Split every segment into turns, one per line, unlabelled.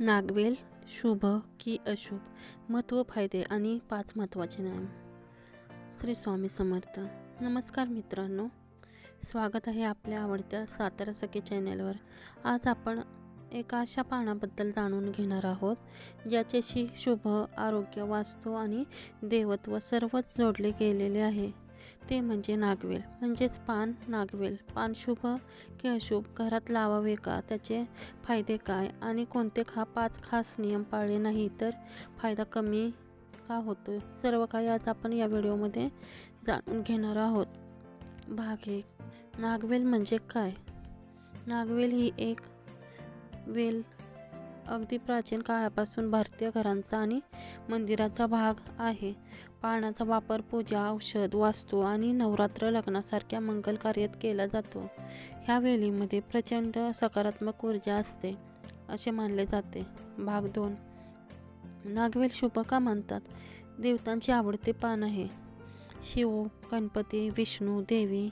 नागवेल शुभ की अशुभ महत्त्व फायदे आणि पाच महत्त्वाचे नाम श्री स्वामी समर्थ. नमस्कार मित्रांनो. स्वागत आहे आपल्या आवडत्या सातारा सखे चॅनलवर. आज आपण एका अशा पानाबद्दल जाणून घेणार आहोत ज्याच्याशी शुभ आरोग्य वास्तू आणि देवत्व सर्वच जोडले गेलेले आहे. ते म्हणजे नागवेल म्हणजेच पान नागवेल. पान शुभ की अशुभ? घरात लावावे का? त्याचे फायदे काय? आणि कोणते खा? पाच खास नियम पाळले नाही तर फायदा कमी का होतो सर्व काही आज आपण या व्हिडिओमध्ये जाणून घेणार आहोत. भाग एक नागवेल म्हणजे काय? नागवेल ही एक वेल अगदी प्राचीन काळापासून भारतीय घरांचा आणि मंदिराचा भाग आहे. पानाचा वापर पूजा औषध वास्तू आणि नवरात्र लग्नासारख्या मंगल कार्यात केला जातो. ह्या वेलीमध्ये प्रचंड सकारात्मक ऊर्जा असते असे मानले जाते. भाग दोन. नागवेल शुभ का मानतात? देवतांचे आवडते पान आहे. शिव गणपती विष्णू देवी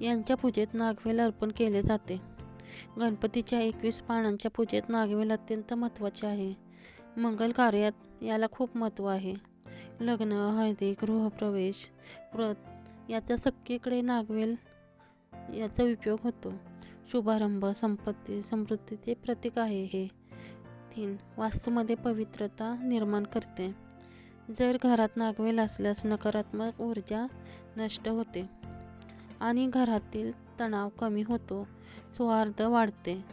यांच्या पूजेत नागवेल अर्पण केले जाते. गणपतीच्या एकवीस पानांच्या पूजेत नागवेल अत्यंत महत्त्वाचे आहे. मंगल कार्यात याला खूप महत्त्व आहे. लग्न हळदी गृहप्रवेश व्रत याचा सगळीकडे नागवेल याचा उपयोग होतो. शुभारंभ संपत्ती समृद्धीचे प्रतीक आहे हे. तीन वास्तूमध्ये पवित्रता निर्माण करते. जर घरात नागवेल असल्यास नकारात्मक ऊर्जा नष्ट होते. आणि घरातील तणाव कमी होतो. स्वार्थ वाढते.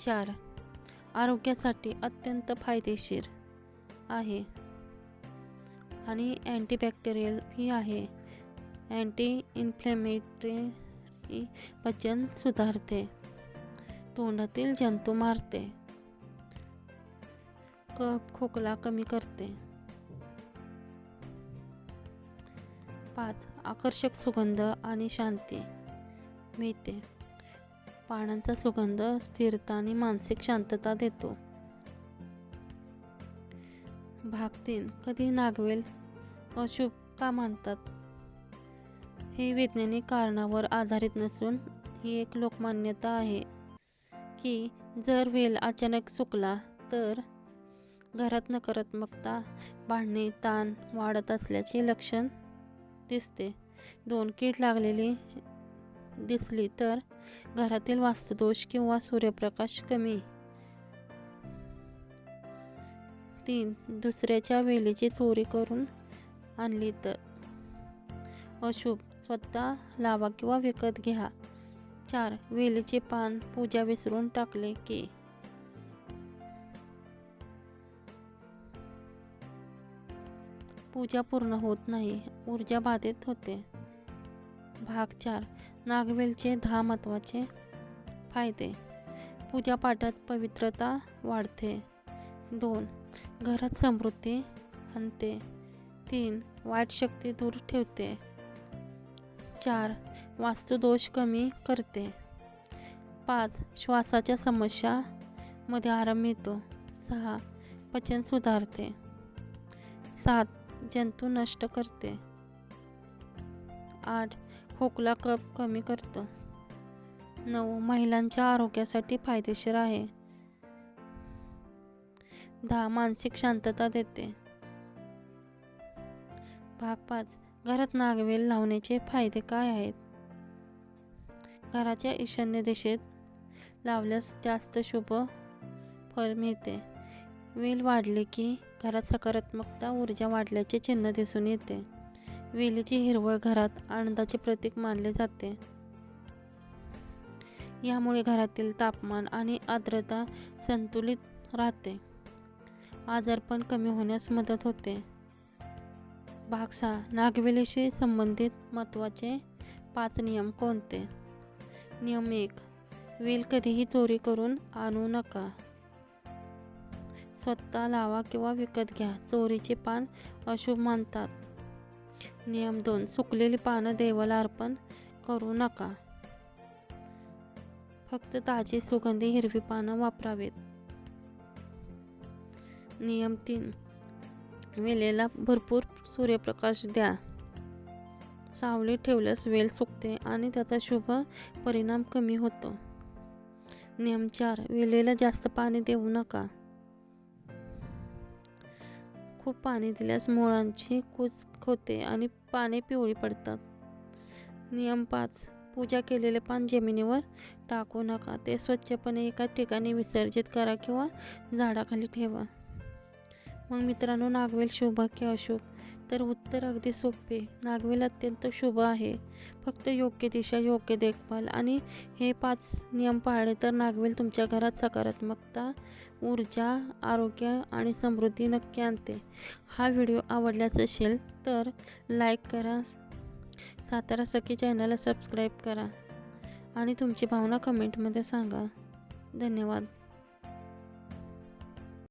चार. आरोग्यासाठी अत्यंत फायदेशीर आहे. आणि अँटीबॅक्टेरियल ही आहे. अँटी इन्फ्लेमेटरी पचन सुधारते. तोंडातील जंतू मारते. कप खोकला कमी करते. पाच. आकर्षक सुगंध आणि शांती मिळते. पानांचा सुगंध स्थिरता आणि मानसिक शांतता देतो. भाग तीन. कधी नागवेल अशुभ का मानतात? हे वैज्ञानिक कारणावर आधारित नसून ही एक लोकमान्यता आहे की जर वेल अचानक सुकला तर घरात नकारात्मकता भांडणे ताण वाढत असल्याचे लक्षण दिसते. दोन कीड लागलेली दिसली तर घरातील वास्तुदोष किंवा सूर्यप्रकाश कमी. तीन दुसऱ्याच्या वेलीची चोरी करून आणली तर. अशुभ स्वतः लावा किंवा विकत घ्या. चार वेलीचे पान पूजा विसरून टाकले की पूजा पूर्ण होत नाही. ऊर्जा बाधित होते. भाग चार. नागवेलचे दहा महत्त्वाचे फायदे. पूजापाठात पवित्रता वाढते. दोन. घरात समृद्धी आणते. तीन. वाईट शक्ती दूर ठेवते. चार. वास्तुदोष कमी करते. पाच. श्वासाच्या समस्यामध्ये आराम मिळतो. सहा. पचन सुधारते. सात. जंतू नष्ट करते. आठ. खोकला कप कमी करतो. नऊ. महिलांच्या आरोग्यासाठी फायदेशीर आहे. दहा. मानसिक शांतता देते. भाग पाच. घरात नागवेल लावण्याचे फायदे काय आहेत? घराच्या ईशान्य दिशेत लावल्यास जास्त शुभ फळ मिळते. वेल वाढले की घरात सकारात्मकता ऊर्जा वाढल्याचे चिन्ह दिसून येते. वेलीची हिरवळ घरात आनंदाचे प्रतीक मानले जाते. यामुळे घरातील तापमान आणि आर्द्रता संतुलित राहते. आजारपण कमी होण्यास मदत होते. भाग सहा नागवेलीशी संबंधित महत्त्वाचे पाच नियम कोणते? नियम एक वेल कधीही चोरी करून आणू नका. स्वतः लावा किंवा विकत घ्या. चोरीचे पान अशुभ मानतात. नियम दोन. सुकलेली पानं देवाला अर्पण करू नका. फक्त ताजी सुगंधी हिरवी पानं वापरावेत. नियम तीन. वेलेला भरपूर सूर्यप्रकाश द्या. सावली ठेवल्यास वेल सुकते आणि त्याचा शुभ परिणाम कमी होतो. नियम चार. वेलेला जास्त पाणी देऊ नका. खूप पाणी दिल्यास मुळांची कूच होते आणि पाने पिवळी पडतात. नियम पाच. पूजा केलेले पान जमिनीवर टाकू नका. ते स्वच्छपणे एका ठिकाणी विसर्जित करा किंवा झाडाखाली ठेवा. मग मित्रांनो नागवेल शुभ की अशुभ? तर उत्तर अगदी सोपे. नागवेल अत्यंत शुभ आहे. फक्त योग्य दिशा योग्य देखभाल आणि हे पाच नियम पाळले तर नागवेल तुमच्या घरात सकारात्मकता ऊर्जा आरोग्य आणि समृद्धी नक्की आणते. हा व्हिडिओ आवडल्याच असेल तर लाईक करा. सातारा सखी चॅनलला सबस्क्राईब करा. आणि तुमची भावना कमेंटमध्ये सांगा. धन्यवाद.